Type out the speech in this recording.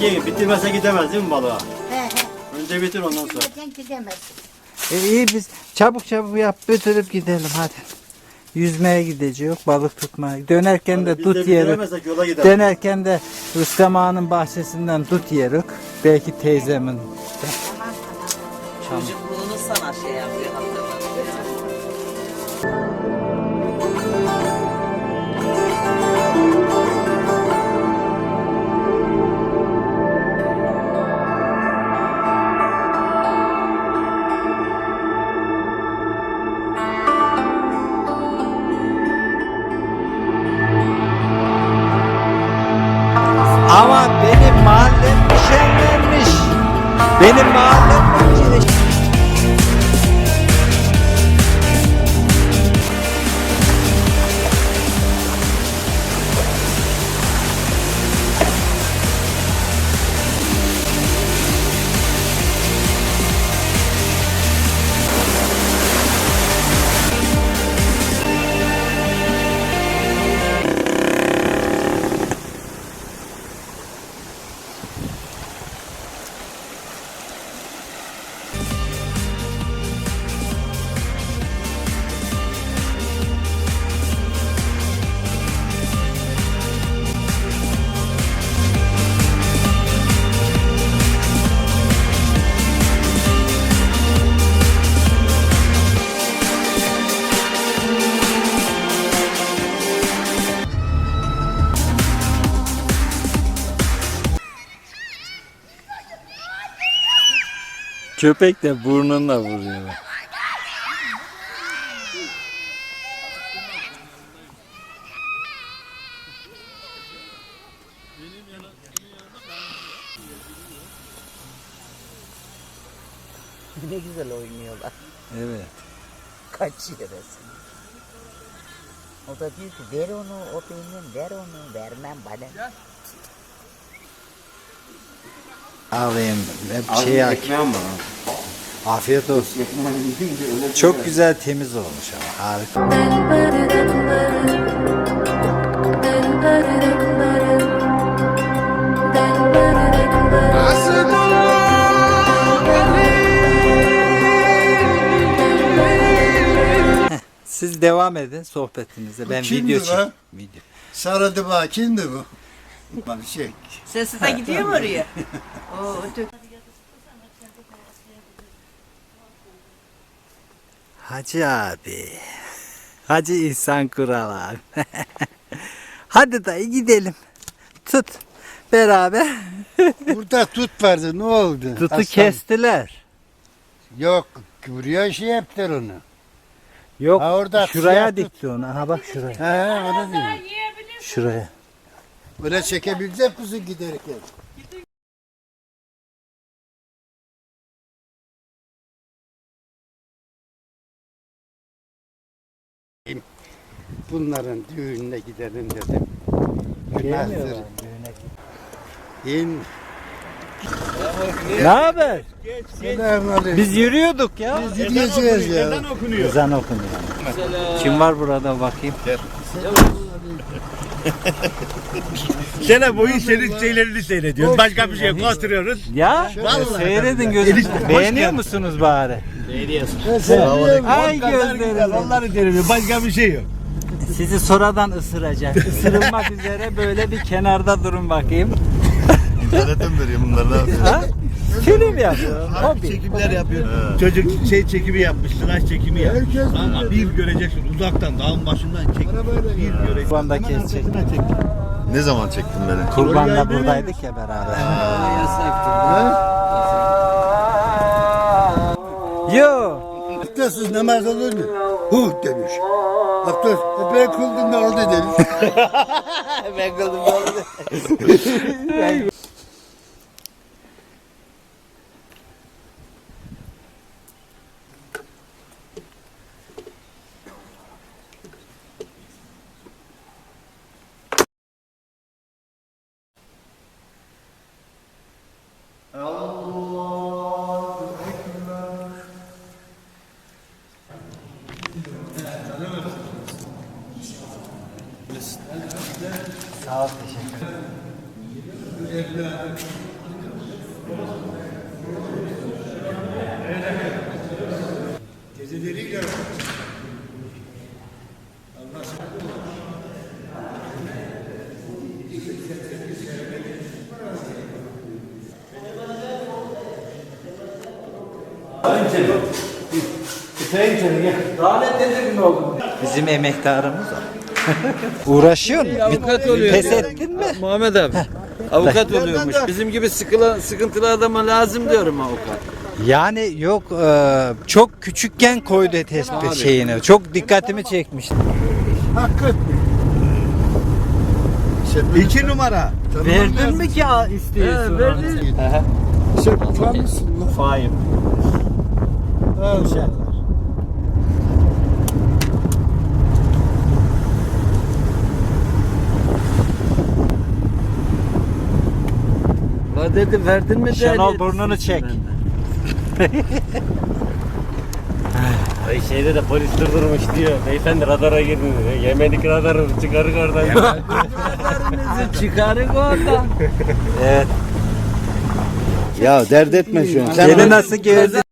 Peki bitirmese gidemez değil mi balığa? He he. Önce bitir ondan sonra. Gitmeden gidemez. E iyi biz çabuk çabuk yap bitirip gidelim hadi. Yüzmeye gideceğiz, balık tutmaya. Dönerken de Biz tut bitiremezsek yola gider. Dönerken de Rüstem Ağa'nın bahçesinden tut yerik. Belki teyzemin. Çocukluğunu sana şey yapıyor hatırlatıyor. Benim mahallem Köpek de burnunla vuruyor. Ne güzel oynuyorlar. Evet. Kaçıyor resim. O da diyor ki ver onu o benim ver onu vermem bana. Alayım. Hep şey ak- Ekmeğim var. Afiyet olsun. Çok güzel temiz olmuş ama harika. Siz devam edin sohbetinize. Ben kimdi video lan? çek. Video. Sarıdı bak kimdi bu? Bak şey. Sesi de gidiyor mu oraya? Oo, öteki- Hacı abi. Hacı İhsan Kural abi. Hadi dayı gidelim. Tut. Beraber. Burada tut vardı ne oldu? Tutu Aslan. kestiler. Yok buraya şey yaptılar onu. Yok Ha, orada şuraya dikti onu. Aha bak şuraya. He değil mi? Şuraya. Öyle çekebilecek misin giderken? Bunların düğününe gidelim dedim. Günahtır. İn. Ne haber? Biz yürüyorduk ya. Biz gideceğiz ya. Ezan okunuyor. Kim var burada bakayım? Sene boyu senin şeylerini seyrediyoruz. Başka bir şey yok. Oturuyoruz. Ya seyredin gözünüzü. Beğeniyor musunuz bari? Ay gözlerim. Onları seyrediyoruz. Başka bir şey yok. Sizi sonradan ısıracak. Isırılmak üzere böyle bir kenarda durun bakayım. İnternete mi veriyor bunlar ne yapıyor? Ha? Film yapıyor. Hobi. Çekimler yapıyor. Çocuk şey çekimi yapmış. Tıraş çekimi yapmış. Ama bir göreceksin uzaktan dağın başından çek. Bir göreceksin. Kurbanda kesecek. Ne zaman çektin beni? Kurbanda buradaydık ya beraber. Yo. Abdestsiz namaz olur mu? Hu demiş. Abdest, e ben kıldım ne oldu demiş. ben kıldım oldu. olasın. Sağ ol, teşekkür ederim. Gezeleriyle Allah Bizim emektarımız var. Uğraşıyor mu? Avukat oluyor. Pes ettin mi? Muhammed abi. Avukat oluyormuş. Bizim gibi sıkılan, sıkıntılı adama lazım diyorum avukat. Yani yok e, çok küçükken koydu tespit şeyini. Çok dikkatimi çekmişti. Hakkı. İki numara. Verdin mi ki istiyorsun? He, verdi. Sen tanısın lan. Faim. Allah. La dedi verdin mi? Şenol burnunu çek. Ay şeyde de polis durdurmuş diyor. Beyefendi radara girdin diyor. Yemedik radarı çıkarık oradan. Bizi çıkarık oradan. Evet. Ya dert etme şu an. Gene nasıl gezdi?